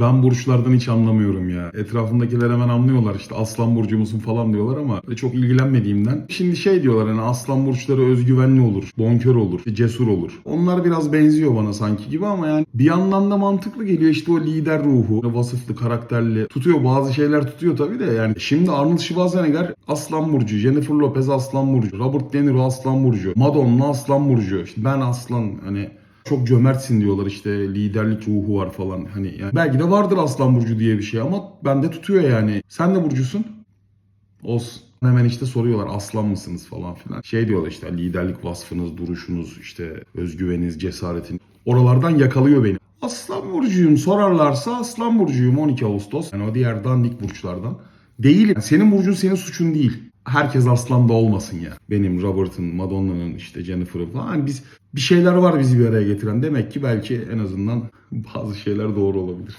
Ben burçlardan hiç anlamıyorum ya. Etrafındakiler hemen anlıyorlar işte aslan burcu musun falan diyorlar ama böyle çok ilgilenmediğimden. Şimdi şey diyorlar hani aslan burçları özgüvenli olur, bonkör olur, cesur olur. Onlar biraz benziyor bana sanki gibi ama yani bir yandan da mantıklı geliyor işte o lider ruhu, vasıflı, karakterli. Tutuyor bazı şeyler tutuyor tabii de yani. Şimdi Arnold Schwarzenegger aslan burcu, Jennifer Lopez aslan burcu, Robert De Niro aslan burcu, Madonna aslan burcu. İşte ben aslan hani çok cömertsin diyorlar işte liderlik ruhu var falan hani yani belki de vardır aslan burcu diye bir şey ama bende tutuyor yani. Sen ne burcusun? Olsun. Hemen işte soruyorlar aslan mısınız falan filan. Şey diyorlar işte liderlik vasfınız, duruşunuz, işte özgüveniniz, cesaretin. Oralardan yakalıyor beni. Aslan burcuyum sorarlarsa aslan burcuyum 12 Ağustos. Yani o diğer dandik burçlardan. Değilim. Senin burcun senin suçun değil. Herkes aslan da olmasın ya. Benim, Robert'ın, Madonna'nın, işte Jennifer'ın falan. Hani biz bir şeyler var bizi bir araya getiren. Demek ki belki en azından bazı şeyler doğru olabilir.